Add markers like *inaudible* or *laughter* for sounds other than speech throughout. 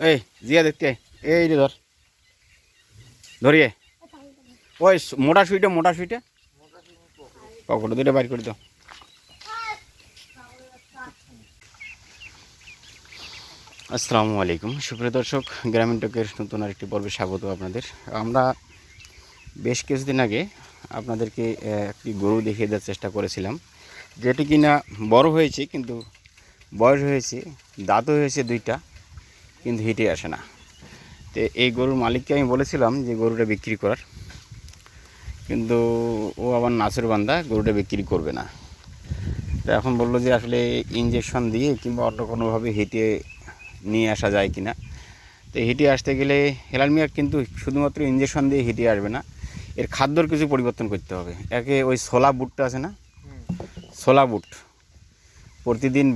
এই, জিয়া দেখতে এই রে ধর। ধরিয়ে। ওই মোটা সুইটা মোটা সুইটা। পকেটে দুটো বাইর করে দাও। আসসালামু আলাইকুম। সুপ্রিয় দর্শক, গ্রামীণ টকের নতুন আরেকটি পর্বে স্বাগত আপনাদের। আমরা বেশ কিছুদিন আগে আপনাদেরকে একটি গরু দেখিয়ে দেওয়ার চেষ্টা করেছিলাম, যেটি কিনা বড় হয়েছে, কিন্তু বয়স হয়েছে, দাঁতও হয়েছে দুইটা। কিন্তু হিটে আসে না। তো এই গরুর মালিককে আমি বলেছিলাম যে গরুটা বিক্রি করার। কিন্তু ও আবার নাচের বান্দা গরুটা বিক্রি করবে না। তো এখন বলল যে আসলে ইঞ্জেকশন দিয়ে কিংবা অন্য কোনোভাবে হিটে নিয়ে আসা যায় কি না তো হিটে আসতে গেলে হেলাল মিয়া কিন্তু শুধুমাত্র ইঞ্জেকশন দিয়ে হিটে আসবে না এর খাদ্যর কিছু পরিবর্তন করতে হবে। একে ওই ছোলা বুটটা আছে না? ছোলা বুট। প্রতিদিন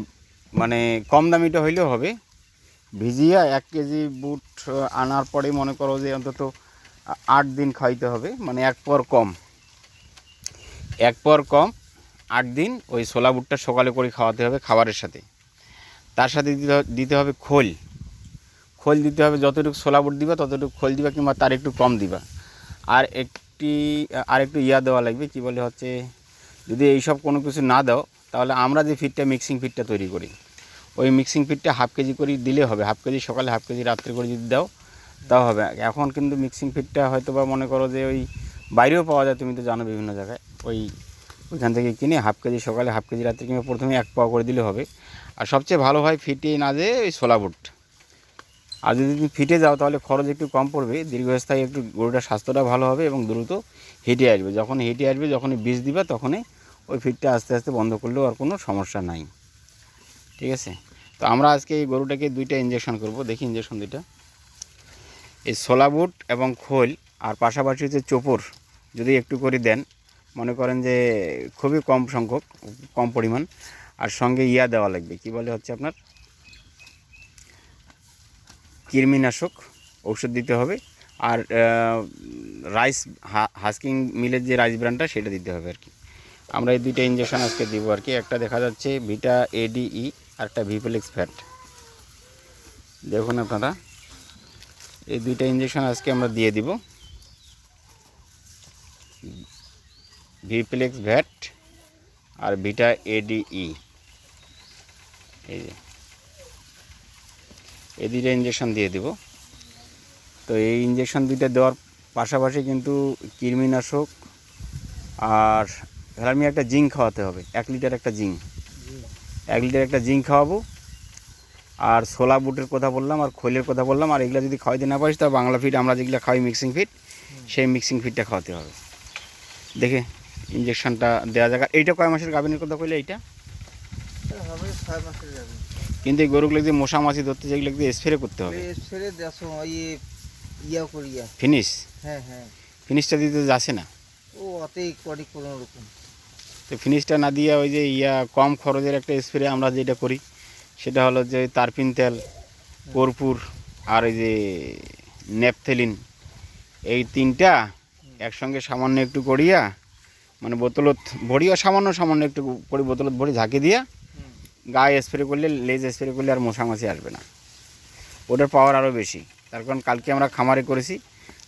মানে কম দামিটা হইলেও হবে ভিজিয়া এক কেজি বুট আনার পরে মনে করো যে অন্তত আট দিন খাইতে হবে মানে এক পর কম। এক পর কম, আট দিন ওই ছোলা বুটটা সকালে করে খাওয়াতে হবে খাবারের সাথে। তার সাথে দিতে হবে খোল। খোল দিতে হবে, যতটুকু ছোলা বুট দিবা ততটুকু খোল দিবা কিংবা তার একটু কম দিবা। আর একটি আর একটু ইয়া দেওয়া লাগবে, কি বলে হচ্ছে, যদি এইসব কোনো কিছু না দাও, তাহলে আমরা যে ফিটটা মিক্সিং ফিটটা তৈরি করি। ওই মিক্সিং ফিটটা হাফ কেজি করে দিলে হবে। হাফ কেজি সকালে হাফ কেজি রাত্রে করে যদি দাও, তাও হবে। এখন কিন্তু মিক্সিং ফিটটা হয়তো বা মনে করো যে ওই বাইরেও পাওয়া যায়, তুমি তো জানো বিভিন্ন জায়গায়। ওই ওইখান থেকে কিনে হাফ কেজি সকালে হাফ কেজি রাত্রে কিংবা প্রথমে এক পাওয়া করে দিলে হবে। আর সবচেয়ে ভালো হয় ফিটে না যে ওই ছোলা বুট। আর যদি তুমি ফিটে যাও, তাহলে খরচ একটু কম পড়বে। দীর্ঘস্থায়ী একটু গরুটার স্বাস্থ্যটা ভালো হবে এবং দ্রুত হেঁটে আসবে। যখন হেঁটে আসবে, যখনই বীজ দিবা, তখনই ওই ফিটটা আস্তে আস্তে বন্ধ করলেও আর কোনো সমস্যা নাই। ঠিক আছে? তো আমরা আজকে এই গরুটাকে দুইটা ইঞ্জেকশন করব। দেখি ইঞ্জেকশন দুইটা। এই ছোলা বুট এবং খোল আর পাশাপাশি হচ্ছে চোপর যদি একটু করে দেন, মনে করেন যে খুবই কম সংখ্যক, কম পরিমাণ। আর সঙ্গে ইয়া দেওয়া লাগবে। কি বলে হচ্ছে আপনার? কৃমিনাশক ঔষধ দিতে হবে। আর রাইস হাস্কিং মিলের যে রাইস ব্র্যান্ডটা, সেটা দিতে হবে আর কি। আমরা এই দুইটা ইঞ্জেকশন আজকে দিব আর কি। একটা দেখা যাচ্ছে ভিটা এডিই আর একটা ভিপেলেক্স ফ্যাট দেখুন আপনারা, এই দুইটা ইঞ্জেকশন আজকে আমরা দিয়ে দিব। ভিপ্লেক্স ভ্যাট আর ভিটা এডিই এই যে। এই দুইটা ইঞ্জেকশন দিয়ে দিব। তো এই ইঞ্জেকশন দুইটা দেওয়ার পাশাপাশি কিন্তু কৃমিনাশক আর আমি একটা জিঙ্ক খাওয়াতে হবে, এক লিটার একটা জিঙ্ক। এক লিটার একটা জিঙ্ক খাওয়াবো। আর ছোলা বুটের কথা বললাম আর খোলের কথা বললাম আর এগুলো যদি খাওয়াইতে না পারিস তাহলে বাংলা ফিট আমরা যেগুলো খাওয়াই মিক্সিং ফিট সেই মিক্সিং ফিটটা খাওয়াতে হবে। দেখে ইঞ্জেকশনটা দেওয়া যাক। এইটা কয় মাসের গাভিনের কথা কইলে এইটা? কিন্তু এই গরুগুলো যে মশা মাছি ধরতে যেগুলো স্প্রে করতে হবে। দেখো ইয়ে করিয়া ফিনিশ হ্যাঁ হ্যাঁ। ফিনিশটা দিতে যাচ্ছে না? ও অতই কোনো রকম। তো ফিনিশটা না দিয়ে ওই যে ইয়া কম খরচের একটা স্প্রে আমরা যেটা করি, সেটা হলো যে তারপিন তেল, কর্পূর আর এই যে নেপথেলিন এই তিনটা একসঙ্গে সামান্য একটু করিয়া মানে বোতলত ভরিয়া সামান্য সামান্য একটু করে বোতলত ভরি ঝাঁকি দিয়া গায়ে স্প্রে করলে, লেজ স্প্রে করলে আর মশামাছি আসবে না। ওটার পাওয়ার আরও বেশি। তার কারণ কালকে আমরা খামারে করেছি,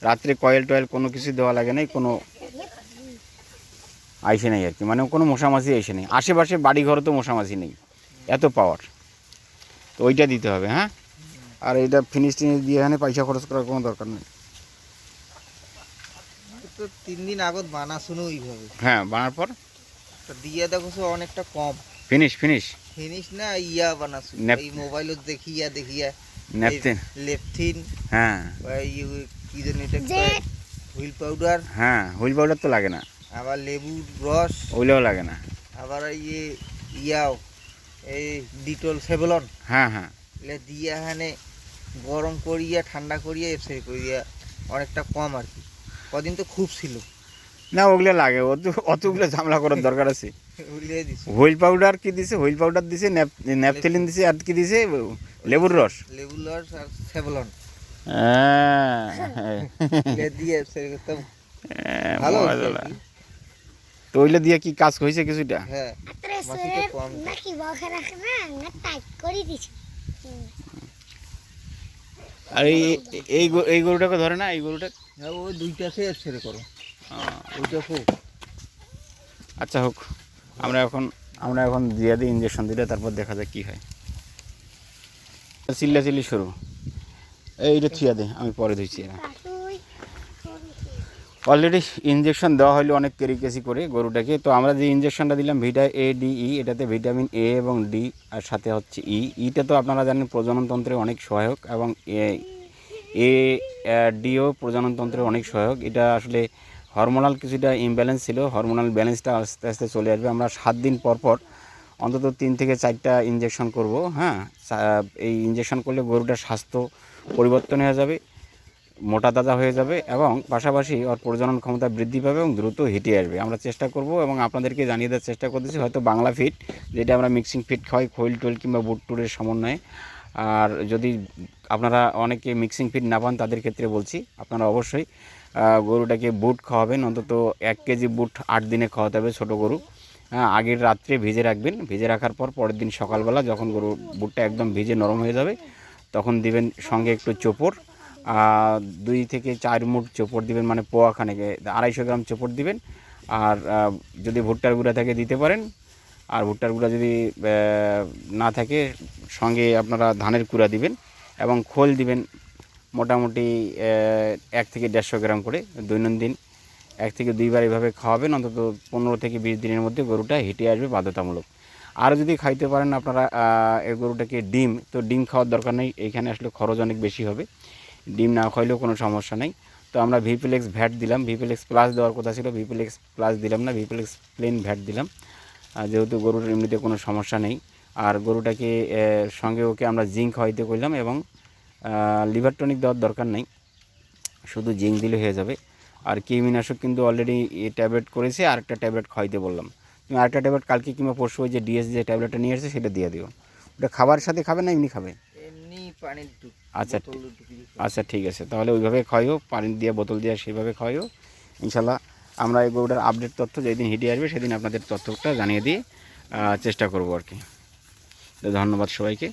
রাত্রে কয়েল টয়েল কোনো কিছু দেওয়া লাগে নাই, কোনো আইসে নাই আর কি। মানে কোনো মশামাছি এসে নেই। আশেপাশে বাড়ি ঘরে তো মশামাছি নেই। এত পাওয়ার তো ওইটা দিতে হবে হ্যাঁ? আর এটা ফিনিশ টিনিশ দিয়ে এখানে পয়সা খরচ করার কোনো দরকার নেই। তো তিন দিন আগত বানা শুনো ওইভাবে হ্যাঁ বানার পর? তো দিয়ে দেখো অনেকটা কম। ফিনিশ ফিনিশ ফিনিশ না ইয়া বানাছো নেপ- এই মোবাইলত দেখিয়া দেখিয়া। ন্যাপথিন লেপথিন হ্যাঁ। কি জানি এটা হুইল পাউডার হ্যাঁ হুইল পাউডার তো লাগে না। আবার লেবুর রস। ওইলেও লাগে না। আবার ইয়ে ইয়াও এই ডিটল সেভলন। হ্যাঁ হ্যাঁ। এগুলো দিয়ে এখানে গরম করিয়া ঠান্ডা করিয়া এসে করিয়া অনেকটা কম আর কি। কদিন তো খুব ছিল। না ওগুলো লাগে। অত অতগুলো ঝামেলা করার দরকার আছে। *laughs* হুইল পাউডার কি দিছে? হুইল পাউডার দিছে ন্যাপথেলিন দিছে আর কি দিছে? লেবুর রস। লেবুর রস আর সেভলন। হ্যাঁ। দিয়ে হ্যাঁ, ভালো হয়েছে মজাদার। আর কি। তো ওইটা দিয়ে কি কাজ হয়েছে কিছুটা? হ্যাঁ. আর এই এই গরু- এই গরুটাকে ধরে না এই গরুটা? হ্যাঁ ওই দুইটাকে ছেড়ে করো। ওইটা খুব আচ্ছা হোক আমরা এখন আমরা এখন দিয়ে দিই ইঞ্জেকশন দিলে তারপর দেখা যাক কী হয়। চিল্লা চিল্লি শুরু এইটা থুয়া দে আমি পরে ধুইছি এরা অলরেডি ইঞ্জেকশন দেওয়া হলো অনেক কেরিকেসি করে গরুটাকে। তো আমরা যে ইঞ্জেকশনটা দিলাম ভিটা এ ডি ই এটাতে ভিটামিন এ এবং ডি আর সাথে হচ্ছে ই ইটা তো আপনারা জানেন প্রজননতন্ত্রে অনেক সহায়ক এবং এ- এ ডিও প্রজননতন্ত্রে অনেক সহায়ক। এটা আসলে হরমোনাল কিছুটা ইমব্যালেন্স ছিল হরমোনাল ব্যালেন্সটা আস্তে আস্তে চলে আসবে। আমরা সাত দিন পর পর অন্তত তিন থেকে চারটা ইঞ্জেকশন করব হ্যাঁ? এই ইঞ্জেকশন করলে গরুটার স্বাস্থ্য পরিবর্তন হয়ে যাবে। মোটা তাজা হয়ে যাবে এবং পাশাপাশি ওর প্রজনন ক্ষমতা বৃদ্ধি পাবে এবং দ্রুত হেঁটে আসবে। আমরা চেষ্টা করব এবং আপনাদেরকে জানিয়ে দেওয়ার চেষ্টা করতেছি, হয়তো বাংলা ফিট যেটা আমরা মিক্সিং ফিট খাওয়াই, খৈল টোল কিংবা বুট টুরের সমন্বয়ে। আর যদি আপনারা অনেকে মিক্সিং ফিট না পান, তাদের ক্ষেত্রে বলছি, আপনারা অবশ্যই গরুটাকে বুট খাওয়াবেন। অন্তত এক কেজি বুট আট দিনে খাওয়াতে হবে ছোটো গরু। হ্যাঁ আগের রাত্রে ভিজে রাখবেন। ভিজে রাখার পর পরের দিন সকালবেলা যখন গরু বুটটা একদম ভিজে নরম হয়ে যাবে, তখন দিবেন সঙ্গে একটু চোপড়। দুই থেকে চার মুঠ চোপড় দিবেন মানে পোয়াখানে আড়াইশো গ্রাম চোপড় দিবেন। আর যদি ভুট্টার গুঁড়া থাকে দিতে পারেন। আর ভুট্টার গুঁড়া যদি না থাকে, সঙ্গে আপনারা ধানের কুড়া দিবেন এবং খোল দিবেন মোটামুটি এক থেকে দেড়শো গ্রাম করে দৈনন্দিন। এক থেকে দুইবার এভাবে খাওয়াবেন, অন্তত পনেরো থেকে বিশ দিনের মধ্যে গরুটা হেঁটে আসবে বাধ্যতামূলক। আর যদি খাইতে পারেন আপনারা এই গরুটাকে ডিম, তো ডিম খাওয়ার দরকার নেই এইখানে আসলে খরচ অনেক বেশি হবে। ডিম না খাইলেও কোনো সমস্যা নেই। তো আমরা ভিপিলেক্স ভ্যাট দিলাম। ভিপিলেক্স প্লাস দেওয়ার কথা ছিল। ভিপিলেক্স প্লাস দিলাম না। ভিপিলেক্স প্লেন ভ্যাট দিলাম। যেহেতু গরুর এমনিতে কোনো সমস্যা নেই। আর গরুটাকে সঙ্গে ওকে আমরা জিঙ্ক খাওয়াইতে করলাম এবং লিভার টনিক দেওয়ার দরকার নেই। শুধু জিঙ্ক দিলে হয়ে যাবে। আর কৃমিনাশক কিন্তু অলরেডি ট্যাবলেট করেছে। আর একটা ট্যাবলেট খাওয়াইতে বললাম। তুমি আরেকটা ট্যাবলেট কালকে কিংবা পরশু ওই যে ডিএস যে ট্যাবলেটটা নিয়ে এসেছে সেটা দিয়ে দিও। ওটা খাবার সাথে খাবে না এমনি খাবে? আচ্ছা। আচ্ছা ঠিক আছে। তাহলে ওইভাবে খাওয়াইও পানি দিয়ে বোতল দিয়ে সেইভাবে খাওয়াইও ইনশাল্লাহ আমরা এই গরুটার আপডেট তথ্য যেদিন হিটে আসবে সেদিন আপনাদের তথ্যটা জানিয়ে দিয়ে চেষ্টা করব আর কি। তো ধন্যবাদ সবাইকে।